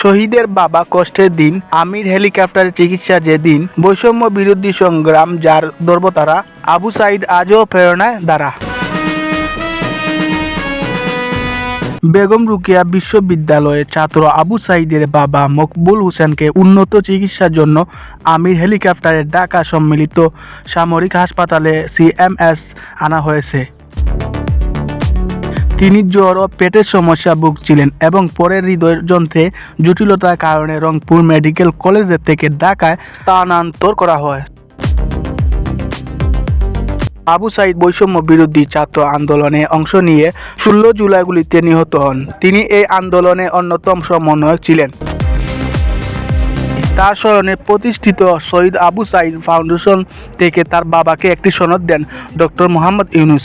শহীদের বাবা কষ্টের দিন, আমির হেলিকপ্টারে চিকিৎসা যেদিন বৈষম্য বিরোধী সংগ্রাম যার দর্বতারা, আবু সাইদ আজও প্রেরণায় দ্বারা। বেগম রুকিয়া বিশ্ববিদ্যালয়ের ছাত্র আবু সাইদের বাবা মকবুল হোসেনকে উন্নত চিকিৎসার জন্য আমির হেলিকপ্টারে ঢাকা সম্মিলিত সামরিক হাসপাতালে সিএমএস আনা হয়েছে। তিনি জ্বর ও পেটের সমস্যা ভুগছিলেন এবং পরে হৃদয় যন্ত্রে জটিলতার কারণে রংপুর মেডিকেল কলেজ থেকে ঢাকায় স্থানান্তর করা হয়। আবু সাইদ বৈষম্য বিরোধী ছাত্র আন্দোলনে অংশ নিয়ে ষোলো জুলাইগুলিতে নিহত হন। তিনি এই আন্দোলনে অন্যতম সমন্বয়ক ছিলেন। তার স্মরণে প্রতিষ্ঠিত শহীদ আবু সাইদ ফাউন্ডেশন থেকে তার বাবাকে একটি সনদ দেন ডক্টর মোহাম্মদ ইউনুস।